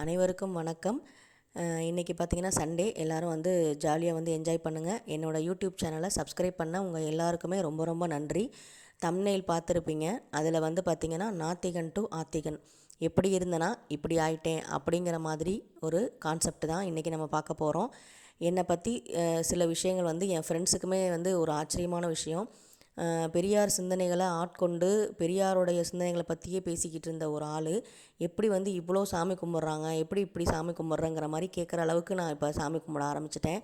அனைவருக்கும் வணக்கம். இன்றைக்கி பார்த்தீங்கன்னா சண்டே எல்லோரும் வந்து ஜாலியாக வந்து என்ஜாய் பண்ணுங்கள் என்னோடய யூடியூப் சேனலை சப்ஸ்கிரைப் பண்ண உங்கள் எல்லாருக்குமே ரொம்ப ரொம்ப நன்றி. தம்னெயில் பார்த்துருப்பீங்க. அதில் வந்து பார்த்திங்கன்னா நாத்திகன் டு ஆத்திகன். எப்படி இருந்தனா இப்படி ஆயிட்டேன் அப்படிங்கிற மாதிரி ஒரு கான்செப்ட் தான் இன்றைக்கி நம்ம பார்க்க போகிறோம் என்னை பற்றி சில விஷயங்கள் வந்து என் ஃப்ரெண்ட்ஸுக்குமே வந்து ஒரு ஆச்சரியமான விஷயம். பெரியார் சிந்தனைகளை ஆட்கொண்டு பெரியாருடைய சிந்தனைகளை பற்றியே பேசிக்கிட்டு இருந்த ஒரு ஆள் எப்படி வந்து இவ்வளோ சாமி கும்பிட்றாங்க எப்படி இப்படி சாமி கும்பிட்றங்கிற மாதிரி கேட்குற அளவுக்கு நான் இப்போ சாமி கும்பிட ஆரம்பிச்சிட்டேன்.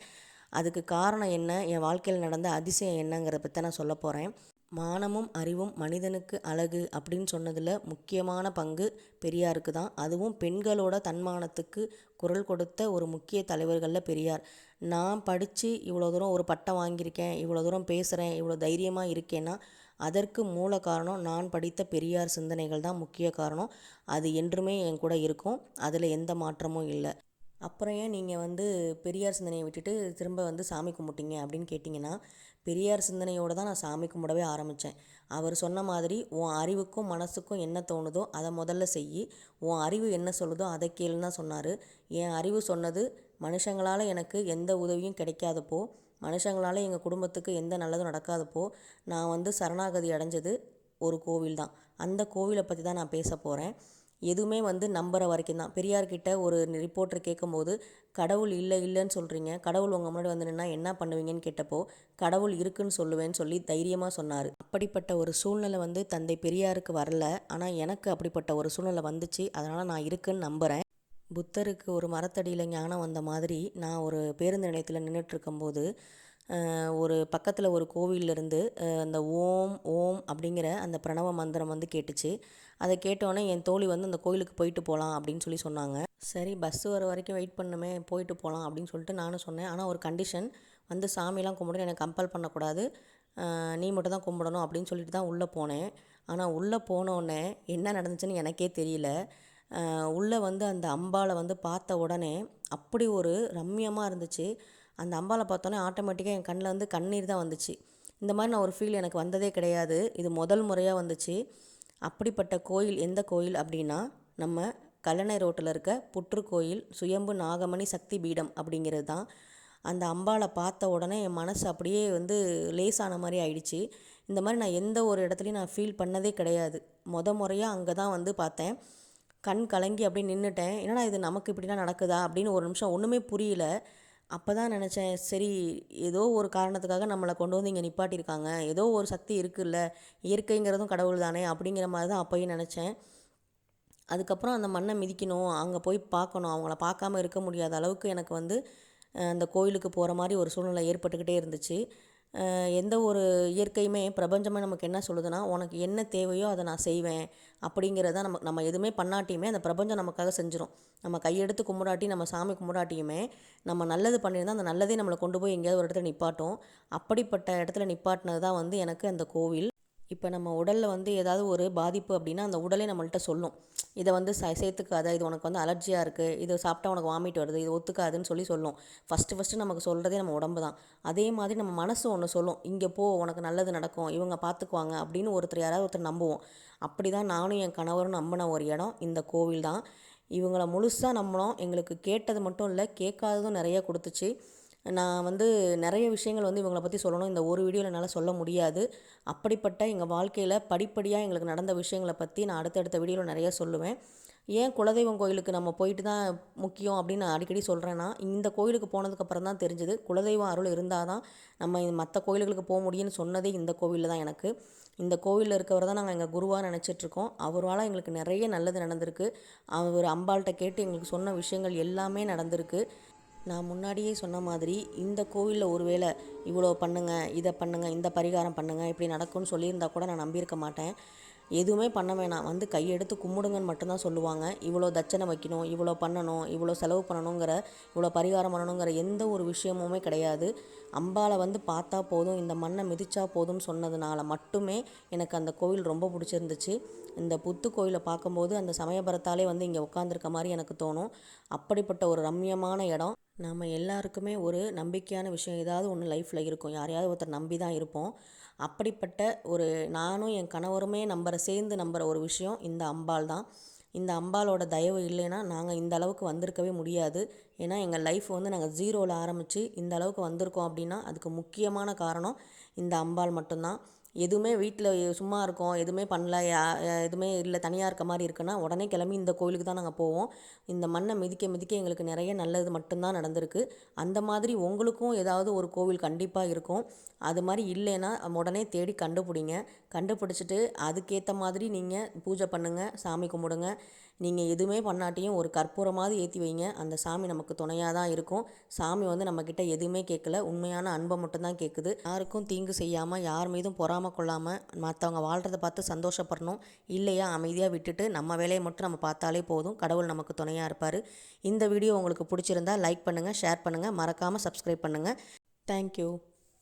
அதுக்கு காரணம் என்ன என் வாழ்க்கையில் நடந்த அதிசயம் என்னங்கிறத பற்றி நான் சொல்ல போகிறேன் மானமும் அறிவும் மனிதனுக்கு அழகு அப்படின்னு சொன்னதில் முக்கியமான பங்கு பெரியாருக்கு தான். அதுவும் பெண்களோட தன்மானத்துக்கு குரல் கொடுத்த ஒரு முக்கிய தலைவர்களில் பெரியார். நான் படித்து இவ்வளோ தூரம் ஒரு பட்டம் வாங்கியிருக்கேன் இவ்வளோ தூரம் பேசுகிறேன் இவ்வளோ தைரியமாக இருக்கேன்னா அதற்கு மூல காரணம் நான் படித்த பெரியார் சிந்தனைகள் தான் முக்கிய காரணம். அது என்றுமே என் கூட இருக்கும். அதில் எந்த மாற்றமும் இல்லை. அப்புறம் ஏன் நீங்கள் வந்து பெரியார் சிந்தனையை விட்டுட்டு திரும்ப வந்து சாமி கும்பிட்டீங்க அப்படின்னு கேட்டிங்கன்னா பெரியார் சிந்தனையோடு தான் நான் சாமி கும்பிடவே ஆரம்பித்தேன் அவர் சொன்ன மாதிரி உன் அறிவுக்கும் மனசுக்கும் என்ன தோணுதோ அதை முதல்ல செய் உன் அறிவு என்ன சொல்லுதோ அதை கேளுன்னு தான் சொன்னார். என் அறிவு சொன்னது மனுஷங்களால் எனக்கு எந்த உதவியும் கிடைக்காதப்போ மனுஷங்களால் எங்கள் குடும்பத்துக்கு எந்த நல்லதும் நடக்காதப்போ நான் வந்து சரணாகதி அடைஞ்சது ஒரு கோவில் தான். அந்த கோவிலை பற்றி தான் நான் பேச போகிறேன் எதுவுமே வந்து நம்புகிற வரைக்கும் தான். பெரியார்கிட்ட ஒரு ரிப்போர்ட்டர் கேட்கும்போது கடவுள் இல்லை இல்லைன்னு சொல்கிறீங்க கடவுள் உங்கள் முன்னாடி வந்து நின்னா என்ன பண்ணுவீங்கன்னு கேட்டப்போ கடவுள் இருக்குன்னு சொல்லுவேன்னு சொல்லி தைரியமாக சொன்னார். அப்படிப்பட்ட ஒரு சூழ்நிலை வந்து தந்தை பெரியாருக்கு வரல. ஆனால் எனக்கு அப்படிப்பட்ட ஒரு சூழ்நிலை வந்துச்சு. அதனால் நான் இருக்குன்னு நம்புகிறேன் புத்தருக்கு ஒரு மரத்தடியில் ஞானம் வந்த மாதிரி நான் ஒரு பேருந்து நிலையத்தில் நின்றுட்டுருக்கும்போது ஒரு பக்கத்தில் ஒரு கோவிலிருந்து அந்த ஓம் ஓம் அப்படிங்கிற அந்த பிரணவ மந்திரம் வந்து கேட்டுச்சு. அதை கேட்டோன்னே என் தோழி வந்து அந்த கோயிலுக்கு போயிட்டு போகலாம் அப்படின்னு சொல்லி சொன்னாங்க. சரி பஸ்ஸு வர வரைக்கும் வெயிட் பண்ணுமே போயிட்டு போகலாம் அப்படின்னு சொல்லிட்டு நானும் சொன்னேன். ஆனால் ஒரு கண்டிஷன் வந்து சாமிலாம் கும்பிடணும் எனக்கு கம்பல் பண்ணக்கூடாது. நீ மட்டும் தான் கும்பிடணும் அப்படின்னு சொல்லிட்டு தான் உள்ளே போனேன். ஆனால் உள்ளே போனோடனே என்ன நடந்துச்சுன்னு எனக்கே தெரியல. உள்ளே வந்து அந்த அம்பாவை வந்து பார்த்த உடனே அப்படி ஒரு ரம்மியமாக இருந்துச்சு. அந்த அம்பாவை பார்த்தோன்னே ஆட்டோமேட்டிக்காக என் கண்ணில் வந்து கண்ணீர் தான் வந்துச்சு. இந்த மாதிரி நான் ஒரு ஃபீல் எனக்கு வந்ததே கிடையாது. இது முதல் முறையாக வந்துச்சு. அப்படிப்பட்ட கோயில் எந்த கோயில் அப்படின்னா நம்ம கல்லணை ரோட்டில் இருக்க புற்று கோயில் சுயம்பு நாகமணி சக்தி பீடம் அப்படிங்கிறது தான். அந்த அம்பாவை பார்த்த உடனே என் மனசு அப்படியே வந்து லேசான மாதிரி ஆயிடுச்சு. இந்த மாதிரி நான் எந்த ஒரு இடத்துலையும் நான் ஃபீல் பண்ணதே கிடையாது. மொத முறையாக அங்கே தான் வந்து பார்த்தேன். கண் கலங்கி அப்படியே நின்றுட்டேன் என்னடா இது நமக்கு இப்படிலாம் நடக்குதா அப்படின்னு ஒரு நிமிஷம் ஒன்றுமே புரியல. அப்போ தான் நினச்சேன் சரி ஏதோ ஒரு காரணத்துக்காக நம்மளை கொண்டு வந்து இங்கே நிப்பாட்டியிருக்காங்க. ஏதோ ஒரு சக்தி இருக்குல்ல இயற்கைங்கிறதும் கடவுள் தானே அப்படிங்கிற மாதிரி தான் அப்போயும் நினச்சேன். அதுக்கப்புறம் அந்த மண்ணை மிதிக்கணும் அங்கே போய் பார்க்கணும். அவங்கள பார்க்காம இருக்க முடியாத அளவுக்கு எனக்கு வந்து அந்த கோயிலுக்கு போகிற மாதிரி ஒரு சூழ்நிலை ஏற்பட்டுக்கிட்டே இருந்துச்சு. எந்த ஒரு இயற்கையுமே பிரபஞ்சமே நமக்கு என்ன சொல்லுதுன்னா உனக்கு என்ன தேவையோ அதை நான் செய்வேன். அப்படிங்கிறத நம்ம நம்ம எதுவுமே பண்ணாட்டியுமே அந்த பிரபஞ்சம் நமக்காக செஞ்சிடும் நம்ம கையெடுத்து கும்பிடாட்டி நம்ம சாமி கும்பிடாட்டியுமே நம்ம நல்லது பண்ணியிருந்தால் அந்த நல்லதே நம்மளை கொண்டு போய் எங்கேயாவது ஒரு இடத்துல நிப்பாட்டும். அப்படிப்பட்ட இடத்துல நிப்பாட்டினது தான் வந்து எனக்கு அந்த கோவில். இப்போ நம்ம உடலில் வந்து ஏதாவது ஒரு பாதிப்பு அப்படின்னா அந்த உடலே நம்மள்கிட்ட சொல்லும். இதை வந்து ச சேர்த்துக்காத இது உனக்கு வந்து அலர்ஜியாக இருக்குது இது சாப்பிட்டா உனக்கு வாமிட் வருது இது ஒத்துக்காதுன்னு சொல்லி சொல்லும். ஃபஸ்ட்டு ஃபஸ்ட்டு நமக்கு சொல்கிறதே நம்ம உடம்பு தான். அதே மாதிரி நம்ம மனசு ஒன்று சொல்லும். இங்கே போ உனக்கு நல்லது நடக்கும் இவங்க பார்த்துக்குவாங்க அப்படின்னு ஒருத்தர் யாராவது ஒருத்தர் நம்புவோம். அப்படி தான் நானும் என் கணவரும் நம்பின ஒரு இடம் இந்த கோவில் தான். இவங்களை முழுசாக நம்பினோம் எங்களுக்கு கேட்டது மட்டும் இல்லை கேட்காததும் நிறைய கொடுத்துச்சு. நான் வந்து நிறைய விஷயங்கள் வந்து இவங்களை பற்றி சொல்லணும். இந்த ஒரு வீடியோவில் என்னால் சொல்ல முடியாது. அப்படிப்பட்ட எங்கள் வாழ்க்கையில் படிப்படியாக எங்களுக்கு நடந்த விஷயங்களை பற்றி நான் அடுத்தடுத்த வீடியோவில் நிறையா சொல்லுவேன். ஏன் குலதெய்வம் கோயிலுக்கு நம்ம போயிட்டு தான் முக்கியம் அப்படின்னு நான் அடிக்கடி சொல்கிறேன்னா இந்த கோயிலுக்கு போனதுக்கப்புறம் தான் தெரிஞ்சுது. குலதெய்வம் அருள் இருந்தால் தான் நம்ம மற்ற கோயில்களுக்கு போக முடியும்னு சொன்னதே இந்த கோவிலில் தான் எனக்கு. இந்த கோவிலில் இருக்கவர் தான் நாங்கள் எங்கள் குருவாக நினச்சிட்ருக்கோம் அவரால் எங்களுக்கு நிறைய நல்லது நடந்திருக்கு. அவர் அம்பாள்கிட்ட கேட்டு எங்களுக்கு சொன்ன விஷயங்கள் எல்லாமே நடந்திருக்கு. நான் முன்னாடியே சொன்ன மாதிரி இந்த கோவிலில் ஒருவேளை இவ்வளோ பண்ணுங்கள் இதை பண்ணுங்கள் இந்த பரிகாரம் பண்ணுங்கள் இப்படி நடக்கும்னு சொல்லியிருந்தா கூட நான் நம்பியிருக்க மாட்டேன். எதுவுமே பண்ண வேணாம். வந்து கையெடுத்து கும்பிடுங்கன்னு மட்டும்தான் சொல்லுவாங்க. இவ்வளோ தட்சணை வைக்கணும் இவ்வளோ பண்ணணும் இவ்வளோ செலவு பண்ணணுங்கிற இவ்வளோ பரிகாரம் பண்ணணுங்கிற எந்த ஒரு விஷயமுமே கிடையாது. அம்பாவை வந்து பார்த்தா போதும் இந்த மண்ணை மிதிச்சா போதும்னு சொன்னதுனால மட்டுமே எனக்கு அந்த கோவில் ரொம்ப பிடிச்சிருந்துச்சு. இந்த புத்து கோயிலை பார்க்கும்போது அந்த சமயபுரத்தாலே வந்து இங்கே உட்காந்துருக்க மாதிரி எனக்கு தோணும். அப்படிப்பட்ட ஒரு ரம்யமான இடம். நம்ம எல்லாருக்குமே ஒரு நம்பிக்கையான விஷயம் ஏதாவது ஒன்று லைஃப்பில் இருக்கும். யாரையாவது ஒருத்தர் நம்பி தான் இருப்போம். அப்படிப்பட்ட ஒரு நானும் என் கணவருமே நம்புகிற சேர்ந்து நம்புகிற ஒரு விஷயம் இந்த அம்பாள் தான். இந்த அம்பாலோட தயவு இல்லைன்னா நாங்கள் இந்த அளவுக்கு வந்திருக்கவே முடியாது. ஏன்னா எங்கள் லைஃப் வந்து நாங்கள் ஜீரோவில் ஆரம்பித்து இந்த அளவுக்கு வந்திருக்கோம் அப்படின்னா அதுக்கு முக்கியமான காரணம் இந்த அம்பாள் மட்டும்தான். எதுவுமே வீட்டில் சும்மா இருக்கோம் எதுவுமே பண்ணல எதுவுமே இல்லை தனியாக இருக்க மாதிரி இருக்குன்னா உடனே கிளம்பி இந்த கோயிலுக்கு தான் நாங்கள் போவோம். இந்த மண்ணை மிதிக்க மிதிக்க எங்களுக்கு நிறைய நல்லது மட்டும்தான் நடந்திருக்கு. அந்த மாதிரி உங்களுக்கும் ஏதாவது ஒரு கோவில் கண்டிப்பாக இருக்கும். அது மாதிரி இல்லைன்னா உடனே தேடி கண்டுபிடிங்க. கண்டுபிடிச்சிட்டு அதுக்கேற்ற மாதிரி நீங்கள் பூஜை பண்ணுங்கள் சாமி கும்பிடுங்க. நீங்கள் எதுவுமே பண்ணாட்டியும் ஒரு கற்பூரமாவது ஏற்றி வைங்க. அந்த சாமி நமக்கு துணையாக தான் இருக்கும். சாமி வந்து நம்மக்கிட்ட எதுவுமே கேட்கல. உண்மையான அன்பை மட்டும்தான் கேட்குது. யாருக்கும் தீங்கு செய்யாமல் யார் மீதும் பொறாம கொள்ளாமல் மற்றவங்க வாழ்கிறத பார்த்து சந்தோஷப்படணும். இல்லையா? அமைதியாக விட்டுட்டு நம்ம வேலையை மட்டும் நம்ம பார்த்தாலே போதும். கடவுள் நமக்கு துணையாக இருப்பார். இந்த வீடியோ உங்களுக்கு பிடிச்சிருந்தா லைக் பண்ணுங்கள் ஷேர் பண்ணுங்கள் மறக்காமல் சப்ஸ்கிரைப் பண்ணுங்கள் தேங்க்யூ